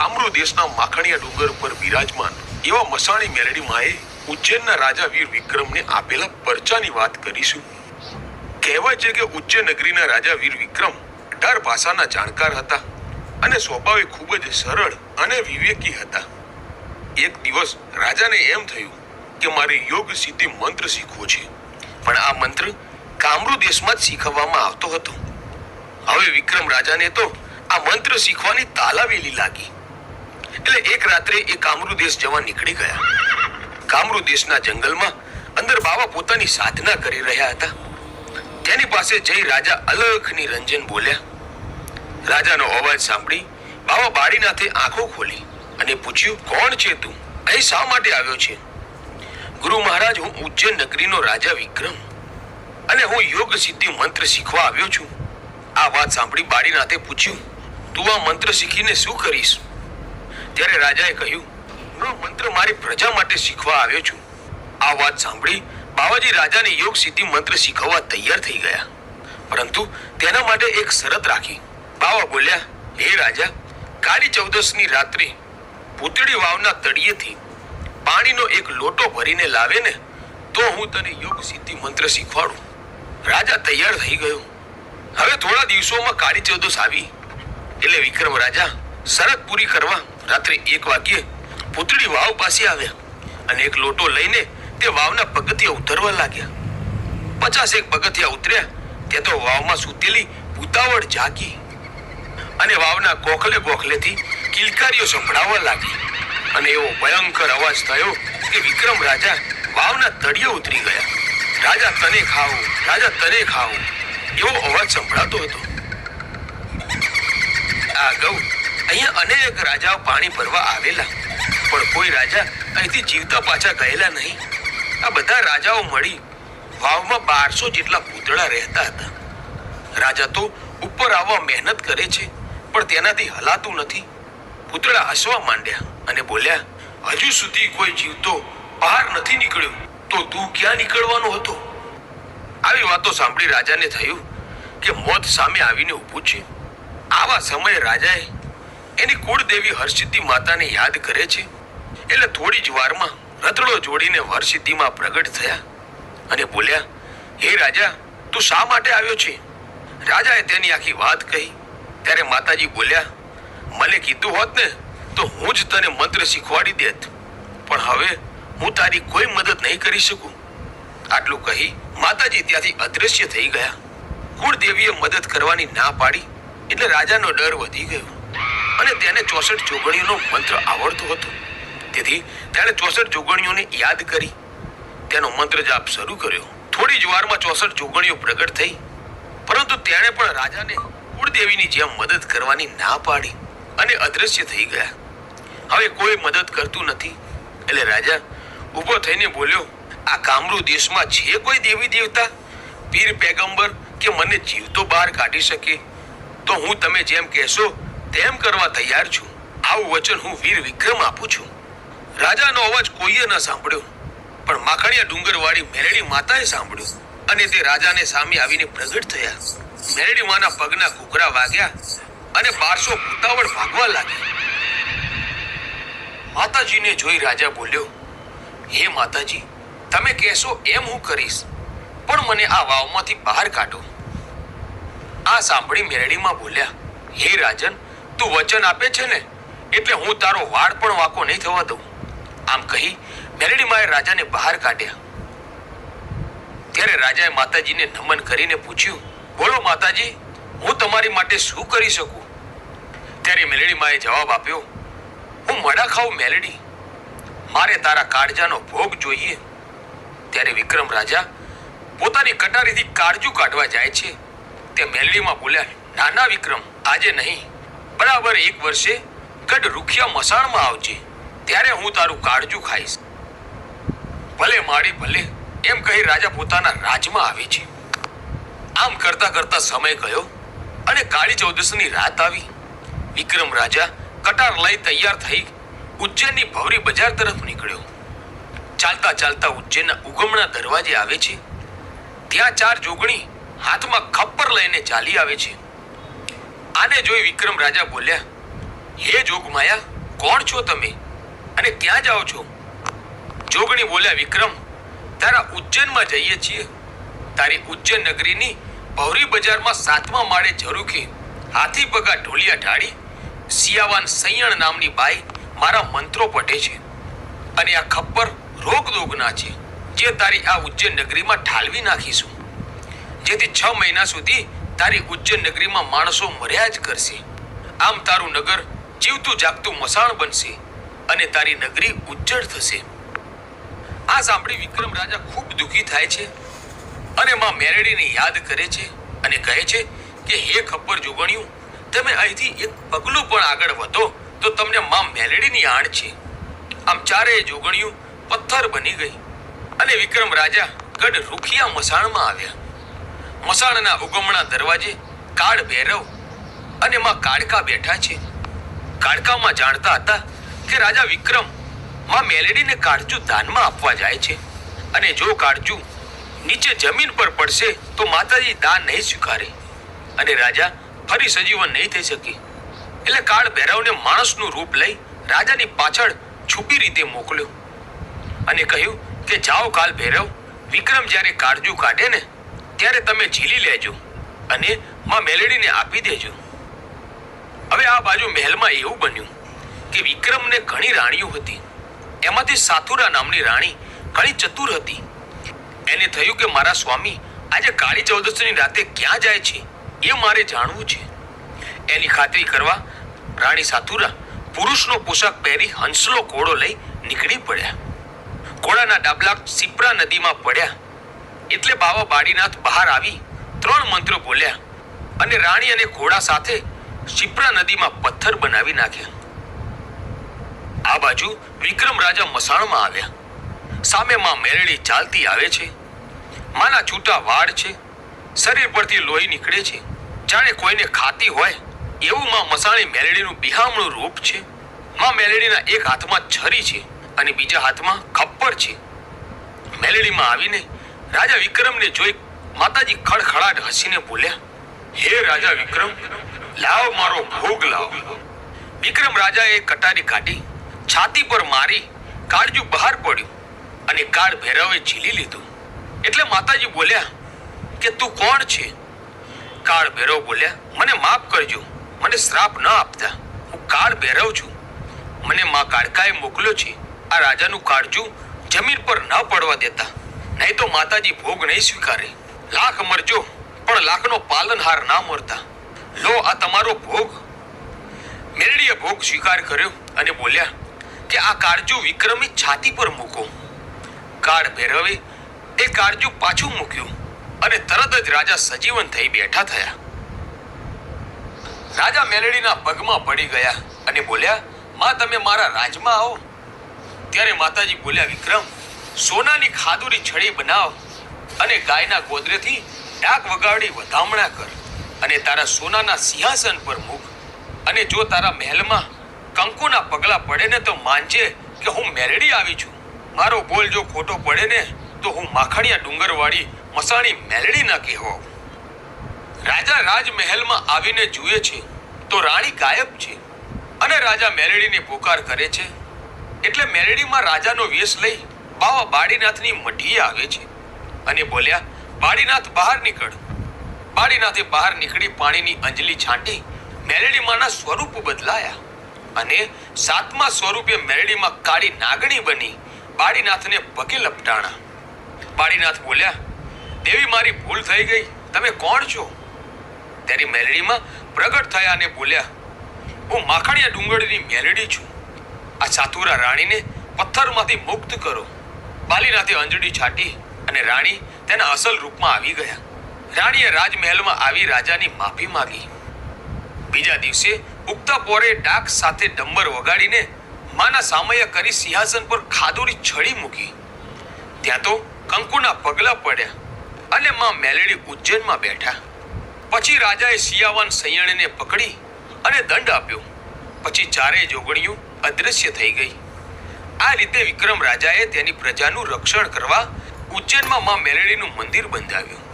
કામરૂ દેશના માખણીયા ડુંગર પર બિરાજમાન એવા મસાણી મેલડી માએ ઉજ્જૈનના રાજા વીર વિક્રમને આપેલા પરચાની વાત કરીશું. કહેવાય છે કે ઉજ્જૈન નગરીના રાજા વીર વિક્રમ અઢાર ભાષાના જાણકાર હતા અને સ્વભાવે ખૂબ જ સરળ અને વિવેકી હતા. એક દિવસ રાજાને એમ થયું કે મારે યોગ સિદ્ધિ મંત્ર શીખવો છે. પણ આ મંત્ર કામરૂ દેશમાં જ શીખવવામાં આવતો હતો. હવે વિક્રમ રાજાને તો આ મંત્ર શીખવાની તાલાવેલી લાગી. એટલે એક રાત્રે એ કામરૂ દેશ જવા નીકળી ગયા. કામરૂ દેશના જંગલમાં અંદર બાવા પોતાની સાધના કરી રહ્યા હતા. તેની પાસે જઈ રાજા અલખની રંજન બોલ્યા, રાજાનો અવાજ સાંભળી બાવા બાળીનાથે આંખો ખોલી અને પૂછ્યું, કોણ છે તું? અહીં શા માટે આવ્યો છે? ગુરુ મહારાજ, હું ઉજ્જૈન નગરીનો રાજા વિક્રમ અને હું યોગ સિદ્ધિ મંત્ર શીખવા આવ્યો છું. આ વાત સાંભળી બાળીનાથે પૂછ્યું, તું આ મંત્ર શીખીને શું કરીશ? ત્યારે રાજાએ કહ્યું હું મંત્ર મારી પ્રજા માટે શીખવા આવ્યો છું. આ વાત સાંભળી બાવાજી રાજાને યોગ સિદ્ધિ મંત્ર શીખવવા તૈયાર થઈ ગયા. પરંતુ તેના માટે એક શરત રાખી. બાવા બોલ્યા, હે રાજા, કાળી ચૌદસની રાત્રે પૂતળી વાવના તળિયેથી પાણીનો એક લોટો ભરીને લાવે ને, તો હું તને યોગ સિદ્ધિ મંત્ર શીખવાડું. રાજા તૈયાર થઈ ગયો. હવે થોડા દિવસોમાં કાળી ચૌદસ આવી. એટલે વિક્રમ રાજા શરત પૂરી કરવા રાત્રે એક વાગ્યે પૂતળી વાવ પાસે આવ્યા અને એક લોટો લઈને તે વાવના પગથિયા ઉતરવા લાગ્યા. પચાસ એક પગથિયા ઉતર્યા ત્યાં તો વાવમાં સૂતેલી ઉતાવળ જાગી અને વાવના ગોખલે ગોખલેથી કિલકારીઓ સંભળાવવા લાગી. અને એવો ભયંકર અવાજ થયો કે વિક્રમ રાજા વાવના તળિયે ઉતરી ગયા. રાજા, તને ખાવું રાજા, તને ખાવું એવો અવાજ સંભળાતો હતો. આ ગૌ અહીંયા અનેક રાજાઓ પાણી ભરવા આવેલા. પણ કોઈ રાજા અહીંથી જીવતા પાછા ગયેલા નહીં. આ બધા રાજાઓ મળી વાવમાં બારસો જેટલા પૂતળા રહેતા હતા. રાજા તો ઉપર આવવા મહેનત કરે છે, પણ તેનાથી હલાતું નથી. પૂતળા હસવા માંડ્યા અને બોલ્યા, હજુ સુધી કોઈ જીવતો બહાર નથી નીકળ્યો. તો તું ક્યાં નીકળવાનો હતો? આવી વાતો સાંભળી રાજાને થયું કે મોત સામે આવીને ઊભું છે. આવા સમયે રાજાએ એની કુળદેવી હરસિદ્ધિ માતાને યાદ કરે છે? એટલે થોડી જ વારમાં રતડો જોડીને હરસિદ્ધિમાં પ્રગટ થયા અને બોલ્યા, હે રાજા, તું શા માટે આવ્યો છે? રાજાએ તેની આખી વાત કહી. ત્યારે માતાજી બોલ્યા, મને કીધું હોત ને, તો હું જ તને મંત્ર શીખવાડી દેત. પણ હવે હું તારી કોઈ મદદ નહીં કરી શકું. આટલું કહી માતાજી ત્યાંથી અદૃશ્ય થઈ ગયા. કુળદેવીએ મદદ કરવાની ના પાડી, એટલે રાજાનો ડર વધી ગયો. અને તેને ચોસઠ જોગણીઓનો મંત્ર આવડતો હતો. તેથી તેણે ચોસઠ જોગણીઓને યાદ કરી. તેનો મંત્ર જાપ શરૂ કર્યો. થોડી જ વારમાં ચોસઠ જોગણીઓ પ્રગટ થઈ. પરંતુ તેણે પણ રાજાને કુળદેવીની જેમ મદદ કરવાની ના પાડી અને અદૃશ્ય થઈ ગયા. હવે કોઈ મદદ કરતું નથી. એટલે રાજા ઊભો થઈને બોલ્યો, આ કામરૂ દેશમાં છે કોઈ દેવી દેવતા? પીર પેગંબર કે મને જીવતો બહાર કાઢી શકે? તો હું તમે જેમ કહેશો તેમ કરવા તૈયાર છું. આવું વચન હું વીર વિક્રમ આપું છું. રાજાનો અવાજ કોઈએ ન સાંભળ્યો, પણ માખણિયા ડુંગરવાળી મેરડી માતાએ સાંભળ્યું અને તે રાજાને સામે આવીને પ્રગટ થયા. મેરડી માના પગના કુકરા વાગ્યા અને બારસો ઉતાવળ ભાગવા લાગી માતાજીને જોઈ રાજા બોલ્યો, હે માતાજી, તમે કહેશો એમ હું કરીશ, પણ મને આ વાવમાંથી બહાર કાઢો. આ સાંભળી મેરડીમાં બોલ્યા, હે રાજન તું વચન આપે છે ને, એટલે હું તારો વાળ પણ વાંકો નહીં થવા દઉં. આમ કહી મેરડીમાએ રાજાને બહાર કાઢ્યા. ત્યારે રાજાએ માતાજીને નમન કરીને પૂછ્યું, બોલો માતાજી, હું તમારી માટે શું કરી શકું? ત્યારે મેલડીમાએ જવાબ આપ્યો, હું મડા ખાઉં મેલડી મારે તારા કાળજાનો ભોગ જોઈએ. ત્યારે વિક્રમ રાજા, પોતાની કટારીથી કાળજું કાઢવા જાય છે. તે મેલડીમાં બોલ્યા નાના વિક્રમ, આજે નહીં. બરાબર એક વર્ષે ગઢ રૂખિયા મસાણમાં આવજે, ત્યારે હું તારું કાળજું ખાઈશ. ભલે માળી ભલે, એમ કહી રાજા પોતાના રાજમાં આવે છે. આમ કરતા કરતા સમય ગયો અને કાળી ચૌદસની રાત આવી. વિક્રમ રાજા કટાર લઈ તૈયાર થઈ ઉજ્જૈનની ભવરી બજાર તરફ નીકળ્યો. ચાલતા ચાલતા ઉજ્જૈનના ઉગમણા દરવાજે આવે છે. ત્યાં ચાર જોગણી હાથમાં ખપ્પર લઈને ચાલી આવે છે. આને જોઈ વિક્રમ રાજા બોલ્યા, હે જોગમાયા કોણ છો તમે? અને ક્યાં જાઓ છો? જોગણી બોલ્યા, વિક્રમ, તારા ઉજ્જૈનમાં જઈએ છીએ. તારી ઉજ્જૈન નગરીની ભૌરી બજારમાં સાતમા માળે ઝરૂખી હાથી પગા ઢોલિયા ઢાળી સિયાવાન સૈયણ નામની બાઈ મારા મંત્રો પટે છે. અને આ ખપ્પર રોગ દોગના છે, જે તારી આ ઉજ્જૈન નગરીમાં ઠાલવી નાખીશું. જેથી છ મહિના સુધી તારી ઉજ્જૈન નગરીમાં માણસો મર્યા જ કરશે. આમ તારું નગર જીવતું જાગતું મસાણ બનશે અને તારી નગરી ઉજ્જડ થશે. આ સાંભળી વિક્રમ રાજા ખૂબ દુઃખી થાય છે અને માં મેરડીને યાદ કરે છે અને કહે છે કે, હે ખપ્પર જોગણ્યું તમે અહીંથી એક પગલું પણ આગળ વધો તો તમને માં મેલડીની આણ છે. આમ ચારેય જોગણિયું પથ્થર બની ગઈ અને વિક્રમ રાજા ગઢ રૂખિયા મસાણમાં આવ્યા. મસાણના ઉગમણા દરવાજે કાળ ભૈરવ અને માં કાળકા બેઠા છે. કાળકામાં જાણતા હતા કે રાજા વિક્રમમાં મેલેડીને કાળજું દાનમાં આપવા જાય છે અને જો કાળજું નીચે જમીન પર પડશે તો માતાજી દાન નહીં સ્વીકારે અને રાજા ફરી સજીવન નહીં થઈ શકે. એટલે કાળ ભૈરવને માણસનું રૂપ લઈ રાજાની પાછળ છુપી રીતે મોકલ્યો અને કહ્યું કે જાઓ કાલ ભૈરવ, વિક્રમ જ્યારે કાળજું કાઢે ને ત્યારે તમે ઝીલી લેજો અને માં મેલેડીને આપી દેજો. હવે આ બાજુ મહેલમાં એવું બન્યું કે વિક્રમને ઘણી રાણીઓ હતી. એમાંથી સાથુરા નામની રાણી ઘણી ચતુર હતી. એને થયું કે મારા સ્વામી આજે કાળી ચૌદશની રાતે ક્યાં જાય છે એ મારે જાણવું છે. એની ખાતરી કરવા રાણી સાથુરા પુરુષનો પોશાક પહેરી હંસલો ઘોડો લઈ નીકળી પડ્યા. ઘોડાના ડાબલા સિપ્રા નદીમાં પડ્યા. એટલે બાવા બાડીનાથ બહાર આવી ત્રણ મંત્રો બોલ્યા અને રાણી અને ઘોડા સાથે શિપ્રા નદીમાં પથ્થર બનાવી નાખ્યા. આ બાજુ વિક્રમ રાજા મસાણમાં આવ્યા. સામે માં મેરડી ચાલતી આવે છે. માના છૂટા વાળ છે. શરીર પરથી લોહી નીકળે છે. જાણે કોઈને ખાતી હોય એવું માં મસાણી મેલડીનું બિહામણું રૂપ છે. માં મેલડીના એક હાથમાં છરી છે અને બીજા હાથમાં ખપ્પર છે. મેલડીમાં આવીને રાજા વિક્રમને જોઈ માતાજી ખડખડાટ હસીને બોલ્યા, હે રાજા વિક્રમ, લાવ મારો ભોગ લાવ. વિક્રમ રાજાએ કટારી કાઢી, છાતી પર મારી કાળજું બહાર પડ્યું અને કાળ ભૈરવે ઝીલી લીધું. એટલે માતાજી બોલ્યા, કે તું કોણ છે? કાળ ભૈરવ બોલ્યા, મને માફ કરજો, મને શ્રાપ ન આપતા. હું કાળ ભૈરવ છું. મને મા કાળકાએ મોકલ્યો છે. આ રાજાનું કાળજું જમીન પર ન પડવા દેતા. નહીં તો માતાજી ભોગ નહીં સ્વીકારે. લાખ મરજો, પણ લાખનો પાલનહાર ના મરતા. લો, આ તમારો ભોગ. મેરડીએ ભોગ સ્વીકાર કર્યો અને બોલ્યા કે આ કાળજુ વિક્રમી છાતી પર મૂકો. કાળ ભૈરવે એ કાળજું પાછું મૂક્યું અને તરત જ રાજા સજીવન થઈ બેઠા થયા. રાજા મેલડીના પગમાં પડી ગયા અને બોલ્યા, માં, તમે મારા રાજમાં આવો. ત્યારે માતાજી બોલ્યા, વિક્રમ સોનાની ખાદુરી છડી બનાવ અને ગાયના ગોદરેથી ડાક વગાડી વધામણા કર અને તારા સોનાના સિંહાસન પર મૂક. અને જો તારા મહેલમાં કંકુના પગલા પડે ને તો માનજે કે હું મેરડી આવી છું. મારો બોલ જો ખોટો પડે ને તો હું માખણિયા ડુંગરવાળી મસાણી મેલડી ના કહેવો. રાજા રાજમહેલમાં આવીને જુએ છે તો રાણી ગાયબ છે અને રાજા મેલડીને પોકાર કરે છે. એટલે મેલડીમાં રાજાનો વેશ લઈ બાવા બાડીનાથની મઢીએ આવે છે. અને બોલ્યા, બાળીનાથ, બહાર નીકળ. બાડીનાથે બહાર નીકળી પાણીની અંજલી છાંટી મેલડીમાંના સ્વરૂપ બદલાયા. અને સાતમા સ્વરૂપે મેલડીમાં કાળી નાગણી બની બાડીનાથને પગે લપટાણા. બાળીનાથ બોલ્યા, દેવી, મારી ભૂલ થઈ ગઈ. તમે કોણ છો? ત્યારે મેલડીમાં પ્રગટ થયા અને બોલ્યા, હું માખણિયા ડુંગળીની મેલડી છું. આ સાતુરા રાણીને પથ્થરમાંથી મુક્ત કરો. બાલીનાથે અંજળી છાટી અને રાણી તેના અસલ રૂપમાં આવી ગયા. રાણીએ રાજમહેલમાં આવી રાજાની માફી માંગી. બીજા દિવસે ઉગતા પોરે ડાક સાથે ડંબર વગાડીને માના સામય કરી સિંહાસન પર ખાદુરી છડી મૂકી. ત્યાં તો કંકુના પગલા પડ્યા અને માં મેલડી ઉજ્જૈનમાં બેઠા. પછી રાજાએ સિયાવાન સૈયણને પકડી અને દંડ આપ્યો. પછી ચારેય જોગણીઓ અદૃશ્ય થઈ ગઈ. આ રીતે વિક્રમ રાજાએ તેની પ્રજાનું રક્ષણ કરવા ઉજ્જૈનમાં માં મેલડીનું મંદિર બંધાવ્યું.